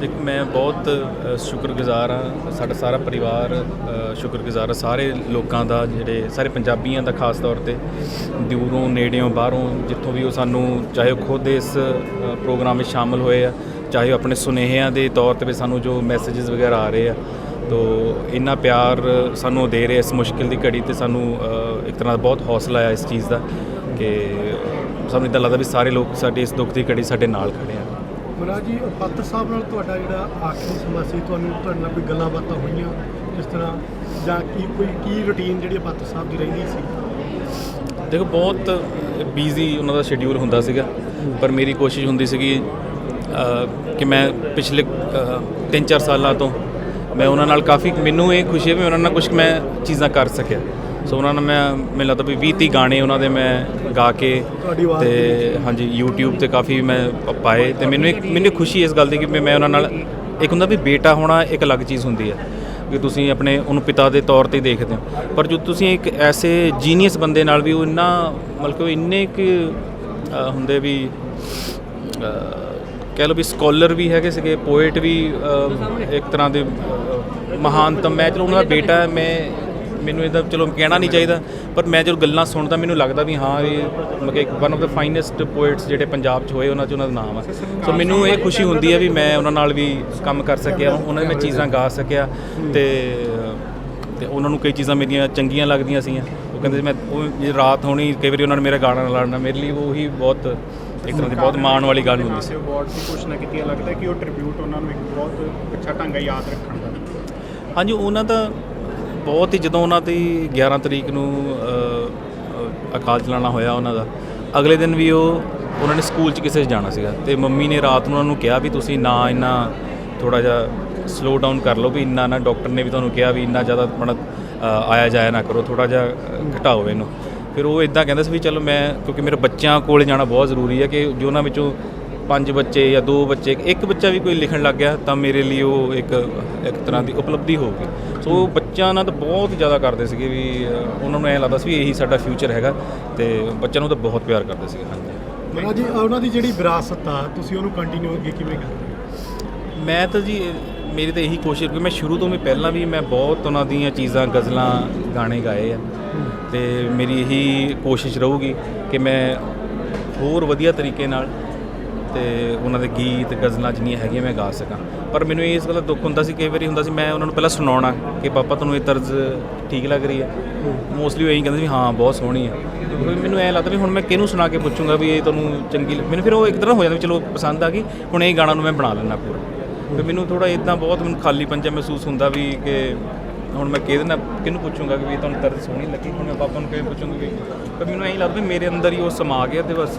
ਦੇਖੋ, ਮੈਂ ਬਹੁਤ ਸ਼ੁਕਰਗੁਜ਼ਾਰ ਹਾਂ। ਸਾਡਾ ਸਾਰਾ ਪਰਿਵਾਰ ਸ਼ੁਕਰਗੁਜ਼ਾਰ ਹੈ। ਸਾਰੇ ਲੋਕਾਂ ਦਾ, ਜਿਹੜੇ ਸਾਰੇ ਪੰਜਾਬੀਆਂ ਦਾ ਖਾਸ ਤੌਰ ਤੇ ਦੂਰੋਂ, ਨੇੜਿਓਂ, ਬਾਹਰੋਂ, ਜਿੱਥੋਂ ਵੀ ਉਹ ਸਾਨੂੰ, ਚਾਹੇ ਉਹ ਖੁਦ ਇਸ ਪ੍ਰੋਗਰਾਮ ਵਿੱਚ ਸ਼ਾਮਲ ਹੋਏ ਆ, ਚਾਹੇ ਉਹ ਆਪਣੇ ਸੁਨੇਹਿਆਂ ਦੇ ਤੌਰ ਤੇ ਵੀ ਸਾਨੂੰ ਜੋ ਮੈਸੇजेस ਵਗੈਰਾ ਆ ਰਹੇ ਆ, ਤੋ ਇੰਨਾ ਪਿਆਰ ਸਾਨੂੰ ਦੇ ਰਹੇ ਇਸ ਮੁਸ਼ਕਿਲ ਦੀ ਘੜੀ ਤੇ ਸਾਨੂੰ ਇੱਕ ਤਰ੍ਹਾਂ ਦਾ ਬਹੁਤ ਹੌਸਲਾ ਆ ਇਸ ਚੀਜ਼ ਦਾ ਕਿ ਸਾਨੂੰ ਇਦਾਂ ਲੱਗਦਾ ਵੀ ਸਾਰੇ ਲੋਕ ਸਾਡੇ ਇਸ ਦੁੱਖ ਦੀ ਘੜੀ ਸਾਡੇ ਨਾਲ ਖੜੇ ਮਹਾਰਾਜ ਜੀ ਪਾਤਰ ਸਾਹਿਬ ਨਾਲ ਤੁਹਾਡਾ ਜਿਹੜਾ ਆਖਰੀ ਸਮਾਂ ਸੀ, ਤੁਹਾਨੂੰ ਤੁਹਾਡੇ ਨਾਲ ਕੋਈ ਗੱਲਾਂ ਬਾਤਾਂ ਹੋਈਆਂ ਇਸ ਤਰ੍ਹਾਂ, ਜਾਂ ਕੀ ਕੋਈ ਕੀ ਰੁਟੀਨ ਜਿਹੜੀ ਪਾਤਰ ਸਾਹਿਬ ਦੀ ਰਹਿੰਦੀ ਸੀ? ਦੇਖੋ, ਬਹੁਤ ਬੀਜ਼ੀ ਉਹਨਾਂ ਦਾ ਸ਼ਡਿਊਲ ਹੁੰਦਾ ਸੀਗਾ, ਪਰ ਮੇਰੀ ਕੋਸ਼ਿਸ਼ ਹੁੰਦੀ ਸੀਗੀ ਕਿ ਮੈਂ ਪਿਛਲੇ 3-4 ਸਾਲਾਂ ਤੋਂ ਮੈਂ ਉਹਨਾਂ ਨਾਲ ਕਾਫੀ, ਮੈਨੂੰ ਇਹ ਖੁਸ਼ੀ ਹੈ ਵੀ ਉਹਨਾਂ ਨਾਲ ਕੁਝ ਮੈਂ ਚੀਜ਼ਾਂ ਕਰ ਸਕਿਆ। ਸੋ ਉਹਨਾਂ ਨਾਲ ਮੈਂ ਮੈਨੂੰ ਲੱਗਦਾ ਵੀ 20 30 ਗਾਣੇ ਉਹਨਾਂ ਦੇ ਮੈਂ ਗਾ ਕੇ ਤੇ ਹਾਂਜੀ YouTube ਤੇ ਕਾਫੀ ਮੈਂ ਪਾਏ ਤੇ ਮੈਨੂੰ ਇੱਕ ਮੈਨੂੰ ਖੁਸ਼ੀ ਇਸ ਗੱਲ ਦੀ ਕਿ ਮੈਂ ਉਹਨਾਂ ਨਾਲ ਇੱਕ ਹੁੰਦਾ ਵੀ ਬੇਟਾ ਹੋਣਾ ਇੱਕ ਅਲੱਗ ਚੀਜ਼ ਹੁੰਦੀ ਹੈ ਕਿ ਤੁਸੀਂ ਆਪਣੇ ਉਹਨੂੰ ਪਿਤਾ ਦੇ ਤੌਰ ਤੇ ਦੇਖਦੇ ਹੋ। ਪਰ ਜੋ ਤੁਸੀਂ ਇੱਕ ਐਸੇ ਜੀਨੀਅਸ ਬੰਦੇ ਨਾਲ ਵੀ ਉਹ ਇੰਨਾ ਮਤਲਬ ਕਿ ਇੰਨੇ ਕਿ ਹੁੰਦੇ ਵੀ ਕਹਿ ਲਓ ਵੀ ਸਕਾਲਰ ਵੀ ਹੈਗੇ ਸੀਗੇ ਪੋਇਟ ਵੀ ਇੱਕ ਤਰ੍ਹਾਂ ਦੇ ਮਹਾਨਤਮ ਮੈਂ ਚਲੋ ਉਹਨਾਂ ਦਾ ਬੇਟਾ ਮੈਂ ਮੈਨੂੰ ਇਹਦਾ ਚਲੋ ਕਹਿਣਾ ਨਹੀਂ ਚਾਹੀਦਾ ਪਰ ਮੈਂ ਜਦੋਂ ਗੱਲਾਂ ਸੁਣਦਾ ਮੈਨੂੰ ਲੱਗਦਾ ਵੀ ਹਾਂ ਇਹ ਮਤਲਬ ਕਿ ਵਨ ਆਫ ਦਾ ਫਾਈਨੈਸਟ ਪੋਇਟਸ ਜਿਹੜੇ ਪੰਜਾਬ 'ਚ ਹੋਏ ਉਹਨਾਂ 'ਚ ਉਹਨਾਂ ਦਾ ਨਾਮ ਹੈ ਸੋ ਮੈਨੂੰ ਇਹ ਖੁਸ਼ੀ ਹੁੰਦੀ ਹੈ ਵੀ ਮੈਂ ਉਹਨਾਂ ਨਾਲ ਵੀ ਕੰਮ ਕਰ ਸਕਿਆ ਉਹਨਾਂ ਦੀ ਮੈਂ ਚੀਜ਼ਾਂ ਗਾ ਸਕਿਆ ਤੇ ਤੇ ਉਹਨਾਂ ਨੂੰ ਕਈ ਚੀਜ਼ਾਂ ਮੇਰੀਆਂ ਚੰਗੀਆਂ ਲੱਗਦੀਆਂ ਸੀਗੀਆਂ ਉਹ ਕਹਿੰਦੇ ਮੈਂ ਉਹ ਜੇ ਰਾਤ ਹੋਣੀ ਕਈ ਵਾਰੀ ਉਹਨਾਂ ਨੇ ਮੇਰਾ ਗਾਣਾ ਲਾਣਾ ਮੇਰੇ ਲਈ ਉਹੀ ਬਹੁਤ ਇੱਕ ਤਰ੍ਹਾਂ ਦੀ ਬਹੁਤ ਮਾਣ ਵਾਲੀ ਗੱਲ ਹੁੰਦੀ ਸੀ। ਅਵਾਰਡ ਦੀ ਘੋਸ਼ਣਾ ਕੀਤੀ ਹੈ ਲੱਗਦਾ ਕਿ ਉਹ ਟ੍ਰਿਬਿਊਟ ਉਹਨਾਂ ਨੂੰ ਇੱਕ ਬਹੁਤ ਅੱਛਾ ਢੰਗ ਹੈ ਯਾਦ ਰੱਖਣ ਦਾ। ਹਾਂਜੀ ਉਹਨਾਂ ਦਾ ਬਹੁਤ ਹੀ ਜਦੋਂ ਉਹਨਾਂ ਦੀ 11 ਤਰੀਕ ਨੂੰ ਅਕਾਲ ਚਲਾਣਾ ਹੋਇਆ ਉਹਨਾਂ ਦਾ, ਅਗਲੇ ਦਿਨ ਵੀ ਉਹ, ਉਹਨਾਂ ਨੇ ਸਕੂਲ 'ਚ ਕਿਸੇ 'ਚ ਜਾਣਾ ਸੀਗਾ। ਤੇ ਮੰਮੀ ਨੇ ਰਾਤ ਨੂੰ ਉਹਨਾਂ ਨੂੰ ਕਿਹਾ ਵੀ ਤੁਸੀਂ ਨਾ ਇੰਨਾ ਥੋੜਾ ਜਿਹਾ ਸਲੋ ਡਾਊਨ ਕਰ ਲਓ ਵੀ ਇੰਨਾ ਨਾ ਡਾਕਟਰ ਨੇ ਵੀ ਤੁਹਾਨੂੰ ਕਿਹਾ ਵੀ ਇੰਨਾ ਜ਼ਿਆਦਾ ਆਪਣਾ ਆਇਆ ਜਾਇਆ ਨਾ ਕਰੋ ਥੋੜਾ ਜਿਹਾ ਘਟਾਓ ਇਹਨੂੰ। ਫਿਰ ਉਹ ਇਦਾਂ ਕਹਿੰਦਾ ਸੀ ਵੀ ਚਲੋ ਮੈਂ, ਕਿਉਂਕਿ ਮੇਰੇ ਬੱਚਿਆਂ ਕੋਲ ਜਾਣਾ ਬਹੁਤ ਜ਼ਰੂਰੀ ਹੈ ਕਿ ਜੋ ਉਹਨਾਂ ਵਿੱਚੋਂ ਪੰਜ ਬੱਚੇ ਜਾਂ ਦੋ ਬੱਚੇ ਇੱਕ ਬੱਚਾ ਵੀ ਕੋਈ ਲਿਖਣ ਲੱਗ ਗਿਆ ਤਾਂ ਮੇਰੇ ਲਈ ਉਹ ਇੱਕ ਇੱਕ ਤਰ੍ਹਾਂ ਦੀ ਉਪਲਬਧੀ ਹੋਊਗੀ ਸੋ ਬੱਚਿਆਂ ਨਾਲ ਤਾਂ ਬਹੁਤ ਜ਼ਿਆਦਾ ਕਰਦੇ ਸੀਗੇ ਵੀ ਉਹਨਾਂ ਨੂੰ ਐਂ ਲੱਗਦਾ ਸੀ ਵੀ ਇਹੀ ਸਾਡਾ ਫਿਊਚਰ ਹੈਗਾ ਤੇ ਬੱਚਿਆਂ ਨੂੰ ਤਾਂ ਬਹੁਤ ਪਿਆਰ ਕਰਦੇ ਸੀਗੇ ਹਾਂਜੀ। ਮਹਾਰਾਜ ਜੀ ਉਹਨਾਂ ਦੀ ਜਿਹੜੀ ਵਿਰਾਸਤ ਆ ਤੁਸੀਂ ਉਹਨੂੰ ਕੰਟੀਨਿਊ ਅੱਗੇ ਕਿਵੇਂ ਕਰਦੇ ਮੈਂ ਤਾਂ ਜੀ ਮੇਰੀ ਤਾਂ ਇਹੀ ਕੋਸ਼ਿਸ਼ ਕਿ ਮੈਂ ਸ਼ੁਰੂ ਤੋਂ ਵੀ ਪਹਿਲਾਂ ਵੀ ਮੈਂ ਬਹੁਤ ਉਹਨਾਂ ਦੀਆਂ ਚੀਜ਼ਾਂ ਗਜ਼ਲਾਂ ਗਾਣੇ ਗਾਏ ਆ। ਤੇ ਮੇਰੀ ਇਹੀ ਕੋਸ਼ਿਸ਼ ਰਹੂਗੀ ਕਿ ਮੈਂ ਹੋਰ ਵਧੀਆ ਤਰੀਕੇ ਨਾਲ ਤੇ ਉਹਨਾਂ ਦੇ ਗੀਤ ਗਜ਼ਲਾਂ ਜਿੰਨੀਆਂ ਹੈਗੀਆਂ ਮੈਂ ਗਾ ਸਕਾਂ। ਪਰ ਮੈਨੂੰ ਇਸ ਗੱਲ ਦਾ ਦੁੱਖ ਹੁੰਦਾ ਸੀ, ਕਈ ਵਾਰੀ ਹੁੰਦਾ ਸੀ, ਮੈਂ ਉਹਨਾਂ ਨੂੰ ਪਹਿਲਾਂ ਸੁਣਾਉਣਾ ਕਿ ਪਾਪਾ ਤੁਹਾਨੂੰ ਇਹ ਤਰਜ਼ ਠੀਕ ਲੱਗ ਰਹੀ ਹੈ। ਮੋਸਟਲੀ ਉਹ ਇਹੀ ਕਹਿੰਦੇ ਵੀ ਹਾਂ, ਬਹੁਤ ਸੋਹਣੀ ਹੈ। ਫਿਰ ਮੈਨੂੰ ਐ ਲੱਗਦਾ ਵੀ ਹੁਣ ਮੈਂ ਕਿਹਨੂੰ ਸੁਣਾ ਕੇ ਪੁੱਛੂੰਗਾ ਵੀ ਇਹ ਤੁਹਾਨੂੰ ਚੰਗੀ ਮੈਨੂੰ ਫਿਰ ਉਹ ਇੱਕ ਤਰ੍ਹਾਂ ਹੋ ਜਾਂਦਾ ਵੀ ਚਲੋ ਪਸੰਦ ਆ ਗਈ, ਹੁਣ ਇਹ ਗਾਣਾ ਨੂੰ ਮੈਂ ਬਣਾ ਲੈਣਾ ਪੂਰਾ। ਫਿਰ ਮੈਨੂੰ ਥੋੜਾ ਇਦਾਂ ਬਹੁਤ ਮੈਨੂੰ ਖਾਲੀ ਪੰਜਾ ਮਹਿਸੂਸ ਹੁੰਦਾ ਵੀ ਕਿ ਹੁਣ ਮੈਂ ਕਿਹਦੇ ਨਾਲ, ਕਿਹਨੂੰ ਪੁੱਛੂੰਗਾ ਕਿ ਵੀ ਤੁਹਾਨੂੰ ਤਰਜ਼ ਸੋਹਣੀ ਲੱਗੀ, ਹੁਣ ਮੈਂ ਪਾਪਾ ਨੂੰ ਕਿਵੇਂ ਪੁੱਛੂੰਗਾ ਵੀ, ਪਰ ਮੈਨੂੰ ਐਂ ਲੱਗਦਾ ਵੀ ਮੇਰੇ ਅੰਦਰ ਹੀ ਉਹ ਸਮਾ ਗਿਆ ਤੇ ਬਸ।